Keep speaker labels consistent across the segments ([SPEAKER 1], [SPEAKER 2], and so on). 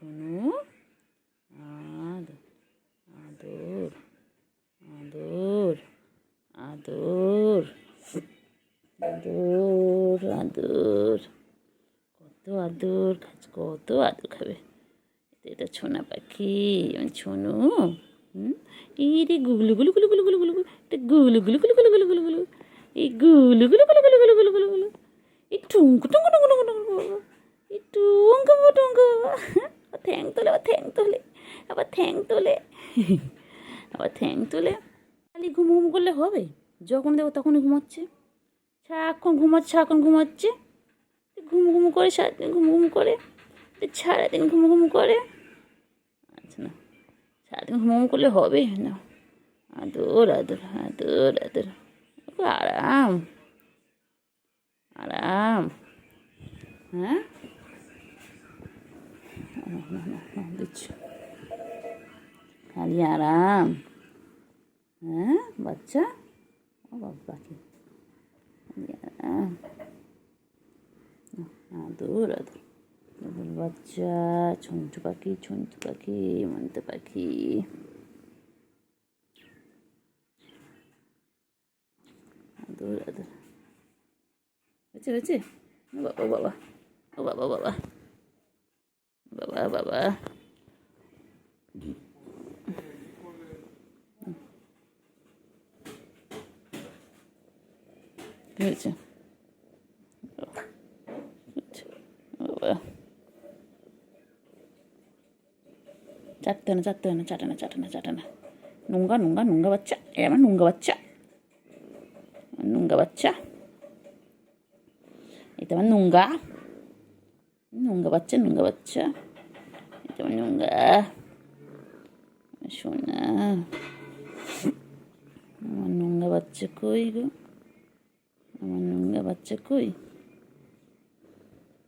[SPEAKER 1] সোনু আদ আদর আদর আদর আদর আদর কত আদর খাচ্ছে কত আদর খাবে এটা ছোনা পাখি ছোনু হুম এই রে গুগলু গুলু গুলু গুলু গুলু গুলু এটা গুগলু গুলু গুলু গুলু গুলু গুলু গুলু এই গুলু গুলু গুলু গুলু গুলু গুলু গুলু এই টুঙ্কু টুঙ্কু টুঙ্কু টুঙ্কু টুঙ্কু এই টুঙ্কু টুঙ্কু তোলে, আবার ঠ্যাং তোলে, আবার ঠ্যাং তোলে, আবার ঠ্যাং তোলে। খালি ঘুম ঘুম করলে হবে? যখন দেবো তখনই ঘুমাচ্ছে। সারাক্ষণ ঘুমাচ্ছে সারাক্ষণ ঘুমাচ্ছে। ঘুম ঘুম করে, সারাদিন ঘুম ঘুম করে সারাদিন ঘুম ঘুম করে। আচ্ছা না, সারাদিন ঘুম ঘুম করলে হবে না। আদর আদর আদর আদর। আরাম আরাম। হ্যাঁ? দিচ্ছি। খালি আরাম। হ্যাঁ বাচ্চা? ও বাবা খালি আরাম। আদর আদর। আদর বাচ্চা ছুঞ্চু পাখি ছুঞ্চু পাখি, মন্ত পাখি। আদর আদর। হয়েছে হয়েছে? ও বাবা বাবা। ও বাবা বাবা। বাবা বাবা হয়েছে চাটতে না চাটতে না চাটে না চাটে না চাটে না নোংরা নোংরা নোংরা বাচ্চা এ আমার নোংরা বাচ্চা নোংরা বাচ্চা এটা আমার নোংরা নোংরা বাচ্চা নোংরা বাচ্চা। আমার নোংরা সোনা। আমার নোংরা বাচ্চা কই গো? আমার নোংরা বাচ্চা কই?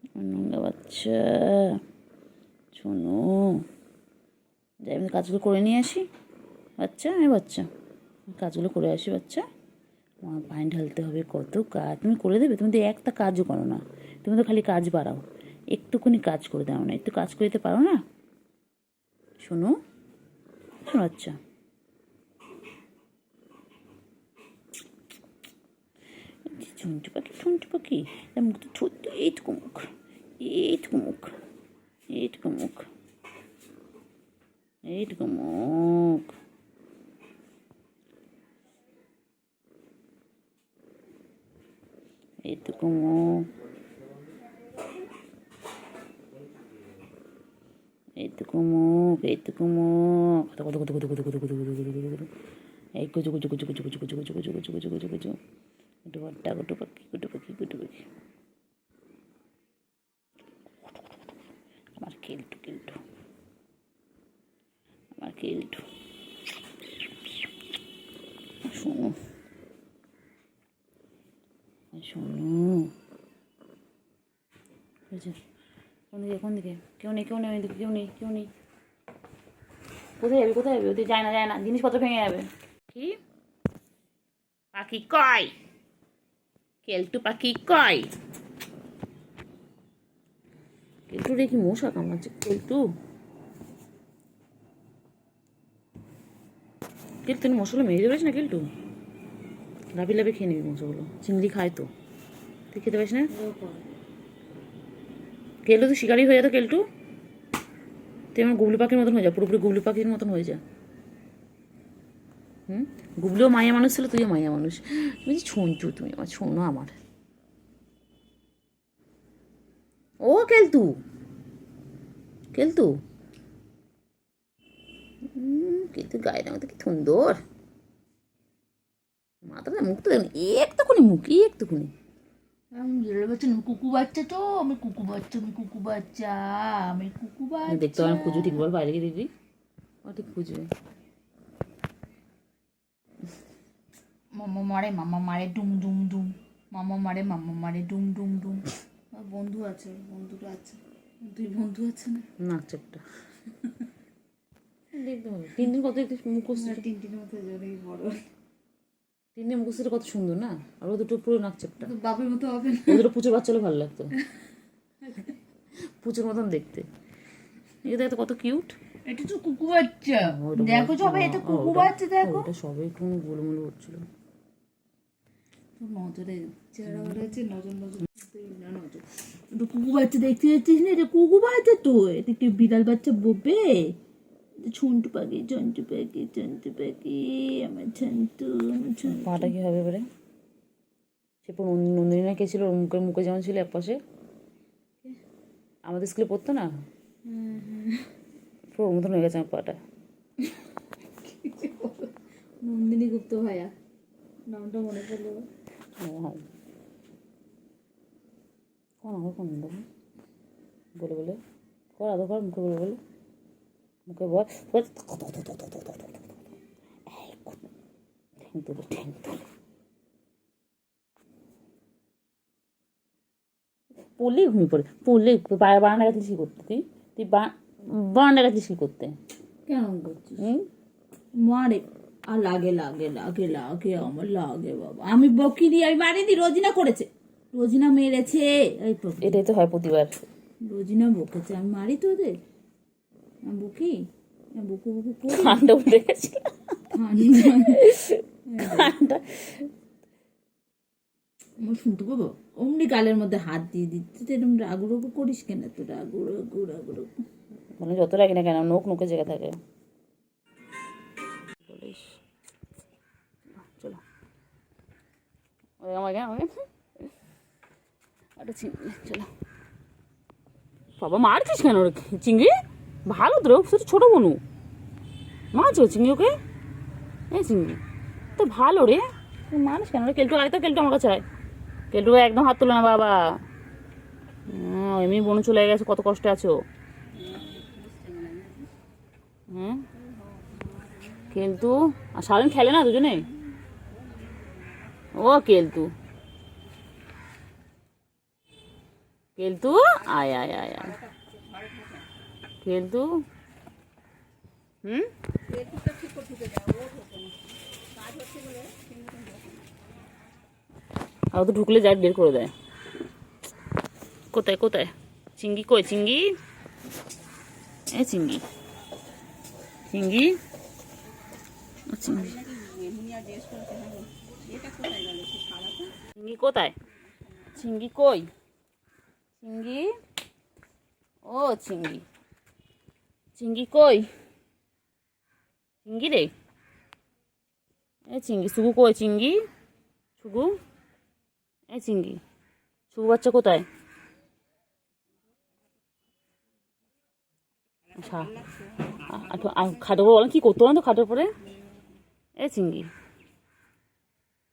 [SPEAKER 1] আমার নোংরা বাচ্চা। শোনো। যাই, আমি কাজগুলো করে নিয়ে আসি। বাচ্চা আমি বাচ্চা। কাজগুলো করে আসি, বাচ্চা। আমার পানি ঢালতে হবে, কত কাজ। তুমি করে দেবে? তুমি তো একটা কাজও করো না। তুমি তো খালি কাজ বাড়াও। একটুখানি কাজ করে দাও না, একটু কাজ করে পারো না? শোনো শোনো আচ্ছা। ঝুন্টু পাখি ঝুন্টু পাখি তার মুখ তো ছোট্ট এইটুকু মুখ এইটুকু মুখ এইটুকু মুখ এইটুকু মুখ। এইটুকু মুখ। এইটুকু মুখ কত কত কত কত কত কত কত কত কত কত এই কুচু কুচু কুচু কুচু কুচু কুচু কুচু কুচু কুচু কুচু কুচু কুচু কুটু বাট্টা কুটু পাখি কুটু পাখি কুটু পাখি আমার কেলটু কেলটু আমার কেলটু শোনো শোনো হয়েছে কোন দিকে কোন দিকে? কেউ নেই কেউ নেই ওইদিকে কেউ নেই কেউ নেই। কোথায় যাবে কোথায় যাবে? ওদিকে যায় না যায় না। জিনিসপত্র ভেঙে যাবে। কি? পাখি কয়? কেলটু পাখি কয়? কেলটু কি মশা কামড়াচ্ছে? কেলটু? কেলটু মশলা মেরে দেবেছ না কেলটু? লাভি লাভি খেয়ে নিবি মশাগুলো চিংড়ি খায় তো। তুই খেতে পারিস না? কেলটু তুই শিকারি হয়ে যেত কেলটু। তুই আমার গুবলু পাখির মতন হয়ে যা, পুরোপুরি গুবলু পাখির মতন হয়ে যা। হুম? গুবলুও মায়া মানুষ ছিল, তুইও মায়া মানুষ। তুমি ছুঁচু তুমি আমার শোনো আমার। ও কেলতু কেলতু কিন্তু গায়ের মধ্যে কি সুন্দর। মাথাটা মুখ তো দেখুন, একটুখানি মুখ, একটুখানি।
[SPEAKER 2] বাচ্চা কুকু বাচ্চা তো আমি কুকু বাচ্চা আমি কুকু বাচ্চা আমি কুকু বাচ্চা।
[SPEAKER 1] দেখতে পারেন খুঁজু ঠিক বল বাইরে গিয়ে ও ঠিক খুঁজবে
[SPEAKER 2] মামা মারে মামা মারে ডুম ডুম ডুম। মামা মারে মামা মারে ডুম ডুম ডুম। আমার বন্ধু আছে বন্ধুটা আছে। দুই বন্ধু আছে না?
[SPEAKER 1] নাক চাপটা দেখতে তিন দিন কত মুখোশ
[SPEAKER 2] তিন তিনের মধ্যে জলেই বড়
[SPEAKER 1] তিন দিন মুখোশটা কত সুন্দর না? আর ও দুটো পুরো
[SPEAKER 2] মতো হবে
[SPEAKER 1] ও দুটো পুচুর বাচ্চা হলে ভালো লাগতো। পুচুর মতন দেখতে। দেখো কত কিউট
[SPEAKER 2] এটা তো কুকু বাচ্চা। দেখো সবাই এটা কুকু বাচ্চা দেখো।
[SPEAKER 1] ওটা সবে একটু গোলমোলো হচ্ছিল
[SPEAKER 2] নজরে চেহারা নজর নজর নজর কুকু বাচ্চা দেখতে যাচ্ছিস না? এটা কুকু বাচ্চা তো। এটা কি বিড়াল বাচ্চা বলবে ছন্টু পাখি ছন্টু পাখি ছন্টু পাখি আমার ছন্তু আমার ছন্তু
[SPEAKER 1] পাটা কি হবে এবারে? সে নন্দিনা কে ছিল? মুখের মুখে যেমন ছিল এক পাশে আমাদের স্কুলে পড়তো না? পুরো মতন হয়ে গেছে আমার পাটা।
[SPEAKER 2] নন্দিনী গুপ্ত ভাইয়া। নামটা মনে পড়ল।
[SPEAKER 1] হ্যাঁ কোন আমার কোন বলে বলে। কর আদৌ কর মুখে বলে বলে। মুখে বল। বল। এই, ঠ্যাং তুলে ঠ্যাং তুলে। পড়লেই ঘুমিয়ে পড়ে পড়লেই বারান্দা গেছিস কী করতে তুই তুই বা- বারান্দা গেছিস কী করতে।
[SPEAKER 2] কেমন করছিস? মারে আর লাগে লাগে লাগে লাগে আমার লাগে বাবা। আমি বকি দিই আমি মারিনি রোজিনা করেছে। রোজিনা মেরেছে।
[SPEAKER 1] এটাই তো হয় প্রতিবার।
[SPEAKER 2] রোজিনা বকেছে আমি মারি তোদের? বকি? বকু বকু
[SPEAKER 1] ঠান্ডা উঠে গেছে। ঠান্ডা
[SPEAKER 2] আমার শুনতে পাবো? অমনি গালের মধ্যে হাত দিয়ে দিচ্ছি এরকম রাগু রাগু করিস কেন তো রাগু রাগু রাগু রাগু।
[SPEAKER 1] মানে যত রাখি না কেন নোক নোকে জেগে থাকে। চলো। কেন ওই একটা চিংড়ি। চলো। বাবা মারছিস কেন ওরে চিংড়ি? ভালো তো শুধু ছোটো বনু। মাছ ও চিংড়ি ওকে? এই চিংড়ি। তো ভালো রে। মানুষ কেন রে? কেলটু আয় তো কেলটু আমার কাছে আয়। কেলটু একদম হাত তুলে না, বাবা। এমনি বনু চলে গেছে, কত কষ্টে আছো হ্যাঁ কেলতু আর সারাদিন খেলে না দুজনে? ও কেলতু কেলতু আয় আয় আয় আয়। কেলতু হুম? আর তো ঢুকলে যা বের করে দেয়। কোথায় কোথায়? চিঙ্গি কই চিঙ্গি এ চিঙ্গি চিঙ্গি চিঙ্গি কোথায়? চিঙ্গি কই? চিঙ্গি ও চিঙ্গি চিঙ্গি কই চিঙ্গি রে এ চিঙ্গি সুগু কই চিঙ্গি সুগু এ চিঙ্গি সুগু বাচ্চা কোথায় উপর বলেন কী করতে বলেন তো খাটের উপরে এ চিঙ্গি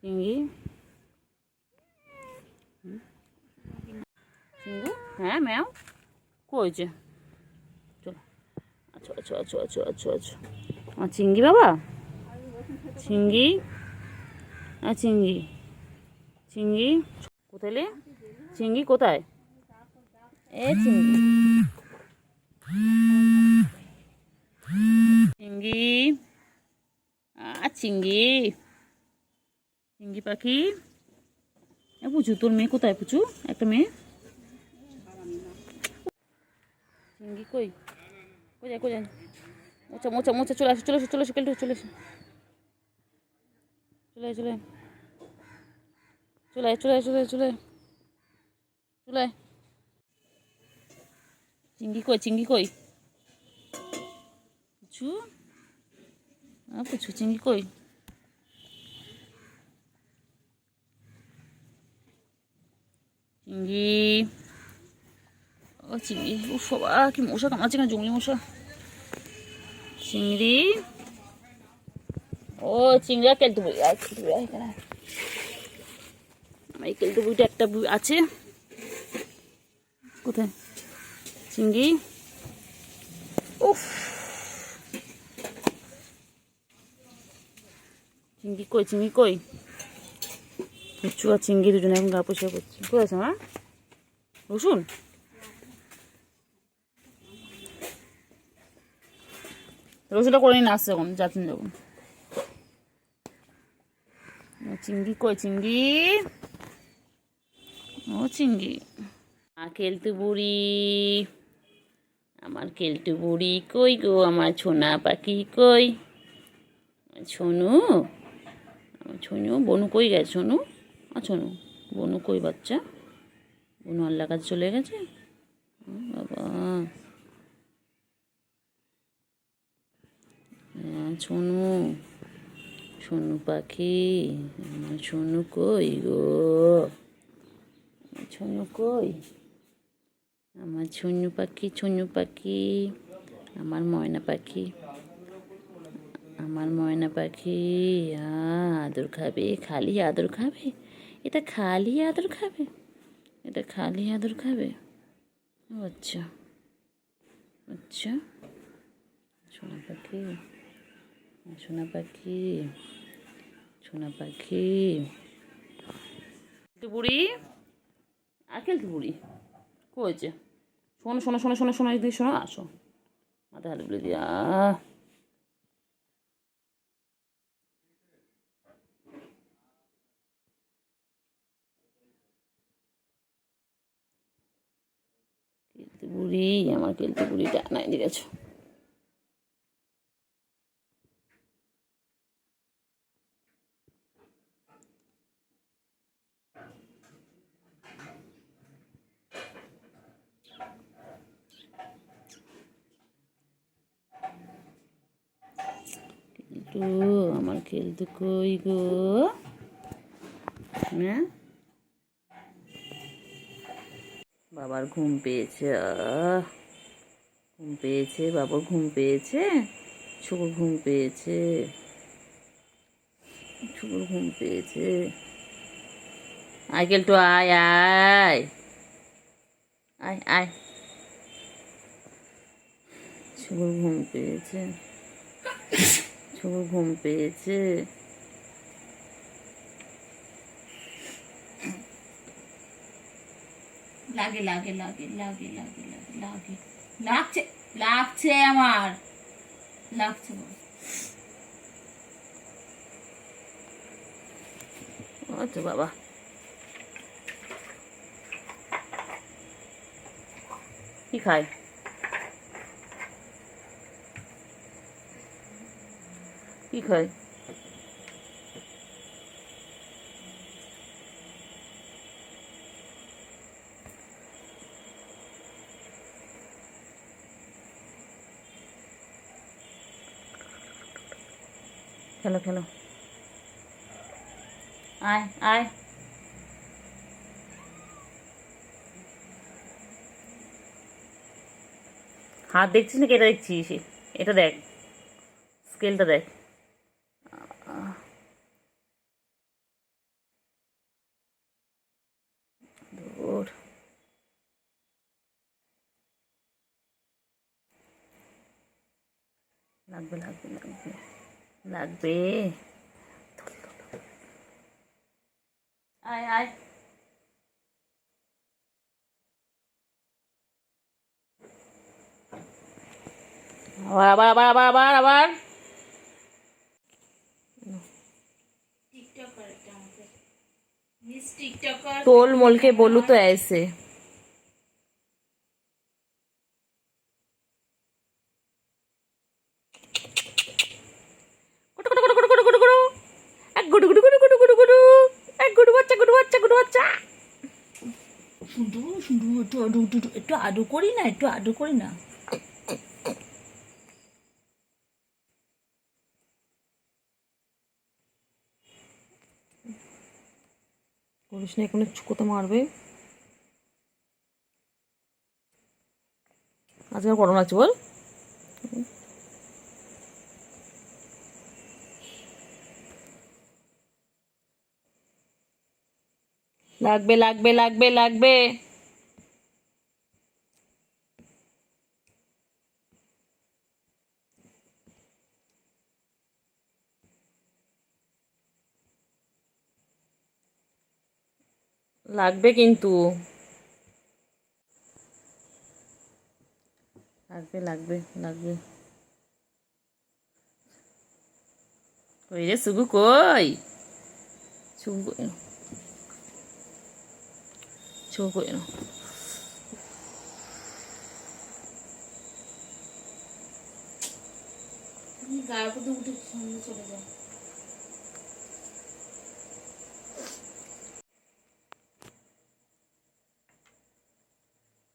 [SPEAKER 1] চিঙ্গি হুম? হ্যাঁ ম্যাও কইছে চলো আচ্ছা আচ্ছা আচ্ছা আচ্ছা আচ্ছা চিঙ্গি বাবা? চিঙ্গি হ্যাঁ চিঙ্গি চিঙ্গি কোথায় চিঙ্গি কোথায়? এ চিঙ্গি চিঙ্গি আ চিঙ্গি চিঙ্গি পাখি। পুচু, তোর মেয়ে কোথায়, পুচু? একটা মেয়ে? চিঙ্গি কই? কই যায় মোচা মোচা মোচা, চলে আসো চলে আসো চলে আসো, কেলটু, চলে আসো। চলে চলে। চলে চলে চলে চলে। চলে। চিঙ্গি কই চিঙ্গি কই? পুচু? আ, পুচু চিঙ্গি কই? চিঙ্গি ও, চিংড়ি। উফ, বাবা, কি মশা কামড়াচ্ছে কেন জঙ্গলি মশা। চিংড়ি। ও, চিংড়ি আর কেলটু বই আর কেলটু বই এখানে আয়। আমার এই কেলটু বইটা একটা আছে। কোথায়? চিংড়ি। উফ। চিংড়ি কই চিংড়ি কই? আর চিংড়ি দুজনে এখন গা পয়সা করছে। কোথায় আছে, মা? রসুন? রসুনটা করে নিয়ে আসছে এখন যাচ্ছেন যখন ও, চিংড়ি কই, চিংড়ি? ও, চিংড়ি। আ খেলতে বুড়ি। আমার কেলটু বুড়ি কই গো? আমার ছোনা পাখি কই? ছোনু ছোনু বনু কই গেছে? ছোনু আর ছোনু বনু কই বাচ্চা? বনু আল্লাহ কাছে চলে গেছে? বাবা। ছোনু সোনু পাখি আমার সোনু কই গো? সোনু কই? আমার ছুনু পাখি ছুনু পাখি, আমার ময়না পাখি, আমার ময়না পাখি আদর খাবে, খালি আদর খাবে? এটা খালি আদর খাবে? এটা খালি আদর খাবে? আচ্ছা আচ্ছা সোনা পাখি। সোনা পাখি সোনা পাখি। বুড়ি? আর খেলতে বুড়ি? কী হয়েছে? শোনো শোনো শোনো শোনো শোনো এদিকে শোনো আসো। মাথা হাতে বলে দিয়া। বুড়ি আমার খেলতে বুড়িটা না এদিকে কিন্তু আমার খেলতে কই গো? হ্যাঁ? বাবার ঘুম পেয়েছে ঘুম পেয়েছে বাবার ঘুম পেয়েছে? ছুকুর ঘুম পেয়েছে। ছুকুর ঘুম পেয়েছে। আয় কেলটু, আয় আয়। আয় আয়। ছুকুর ঘুম পেয়েছে। ছুকুর ঘুম পেয়েছে।
[SPEAKER 2] লাগে লাগে লাগে লাগে লাগে লাগে লাগে। লাগছে লাগছে আমার। লাগছে
[SPEAKER 1] তো বাবা। কি খায়? কি খায়? খেলো খেলো। আয় আয়। হাত দেখছিস নাকি? এটা দেখছিস? এটা দেখ। স্কেলটা দেখ। লাগবে লাগবে লাগবে লাগবে আয় আয় আবার আবার আবার আবার আবার আবার
[SPEAKER 2] टोल
[SPEAKER 1] मोल के बोलू तो ऐसे গুডু গুডু গুডু গুডু গুডু গুডু। এক গুডু বাচ্চা গুডু বাচ্চা গুডু বাচ্চা।
[SPEAKER 2] একটু আদু একটু আদু করি না একটু আদু করি না।
[SPEAKER 1] করিস না এখানে চুকোতে মারবে। আজকে করোনা লাগছে বল। লাগবে লাগবে লাগবে লাগবে লাগবে কিন্তু লাগবে লাগবে লাগবে কই রে সুগু কই সুগু
[SPEAKER 2] ചോക്ക് വേണം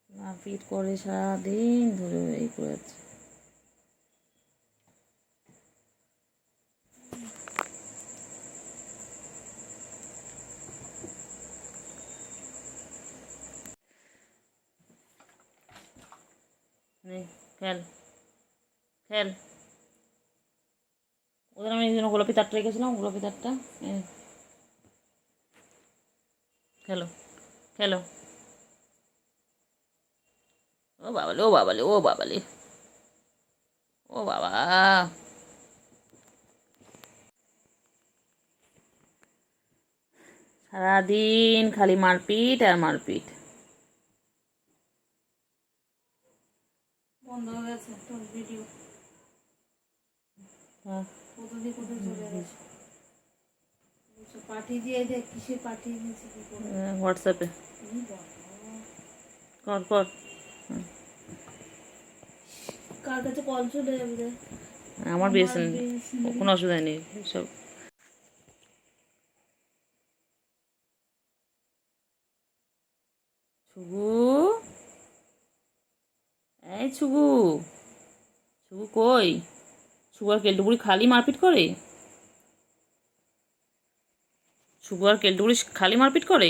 [SPEAKER 1] মারপিট করে সারাদিন ধরে এই করে তারটা রেখেছিলাম গোলাপি তারটা খেলো খেলো। ও বাবালে ও বাবালে ও বাবালে। ও বাবা। সারাদিন খালি মারপিট আর মারপিট।
[SPEAKER 2] বন্ধ হয়ে গেছে তোর ভিডিও
[SPEAKER 1] হ্যাঁ।
[SPEAKER 2] কোথা দিয়ে কোথায় চলে গেছে? পাঠিয়ে দিয়ে দেখ কিসে পাঠিয়ে দিয়েছে কি করে?
[SPEAKER 1] হোয়াটসঅ্যাপে কর কর।
[SPEAKER 2] কার কাছে কল চলে যাবে রে?
[SPEAKER 1] আমার কোনো অসুবিধা নেই সব। ছুগু? এই ছুগু। ছুগু কই? ছুগু আর কেলটুকুড়ি খালি মারপিট করে? সুগার কেলটুকুড়ি খালি মারপিট করে?